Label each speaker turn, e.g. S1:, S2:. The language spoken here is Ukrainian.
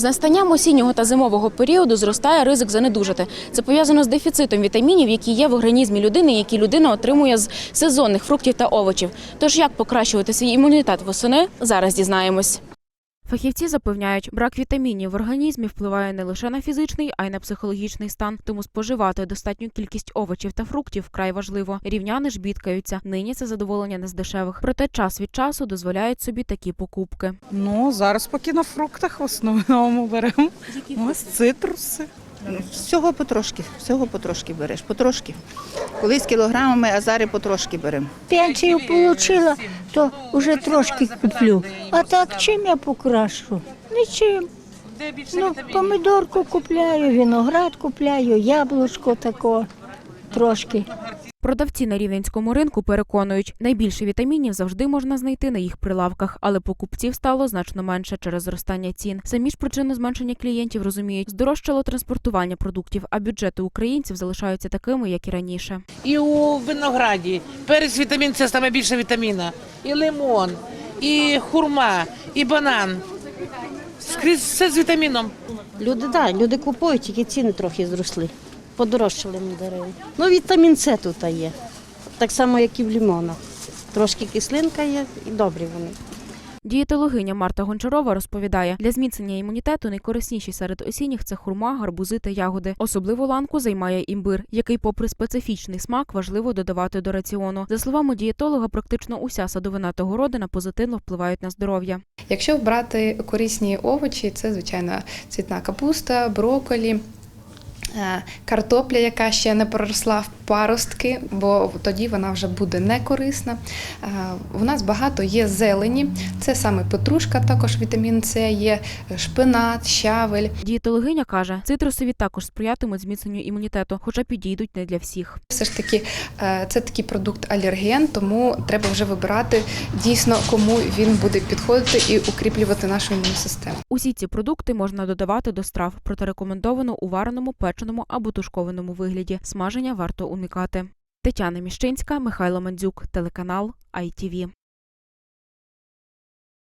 S1: З настанням осіннього та зимового періоду зростає ризик занедужати. Це пов'язано з дефіцитом вітамінів, які є в організмі людини, які людина отримує з сезонних фруктів та овочів. Тож як покращувати свій імунітет восени, зараз дізнаємось. Фахівці запевняють, брак вітамінів в організмі впливає не лише на фізичний, а й на психологічний стан. Тому споживати достатню кількість овочів та фруктів вкрай важливо. Рівняни ж бідкаються. Нині це задоволення не з дешевих. Проте час від часу дозволяють собі такі покупки.
S2: Ну, зараз поки на фруктах в основному беремо. Ось цитруси.
S3: Всього потрошки, всього потрошки береш, потрошки. Колись кілограмами, а зараз потрошки беремо.
S4: Пенсію отримала, то вже трошки куплю. А так чим я покрашу? Нічим. Ну, помидорку купляю, виноград купляю, яблучко тако трошки.
S1: Продавці на рівненському ринку переконують, найбільше вітамінів завжди можна знайти на їх прилавках, але покупців стало значно менше через зростання цін. Самі ж причину зменшення клієнтів розуміють, здорожчало транспортування продуктів, а бюджети українців залишаються такими, як і раніше.
S5: І у винограді перець вітамін це саме більше вітаміна. І лимон, і хурма, і банан. Скрізь все з вітаміном.
S6: Люди, да, люди купують, тільки ціни трохи зросли. Подорожчали мандарини. Ну, вітамін С тут є. Так само, як і в лимонах. Трошки кислинка є і добрі вони.
S1: Дієтологиня Марта Гончарова розповідає, для зміцнення імунітету найкорисніші серед осінніх це хурма, гарбузи та ягоди. Особливу ланку займає імбир, який, попри специфічний смак, важливо додавати до раціону. За словами дієтолога, практично уся садовина та городина позитивно впливають на здоров'я.
S7: Якщо брати корисні овочі, це звичайно цвітна капуста, брокколі, картопля, яка ще не проросла в паростки, бо тоді вона вже буде не корисна. Е, У нас багато є зелені, це саме петрушка, також вітамін С, є шпинат, щавель.
S1: Дієтологиня каже, цитрусові також сприятимуть зміцненню імунітету, хоча підійдуть не для всіх.
S7: Все ж таки, е, це такий продукт алерген, тому треба вже вибирати дійсно, кому він буде підходити і укріплювати нашу імунну систему.
S1: Усі ці продукти можна додавати до страв, проте рекомендовано у вареному, печеному або тушкованому вигляді. Смаження варто уникати. Тетяна Міщинська, Михайло Мандзюк, телеканал ITV.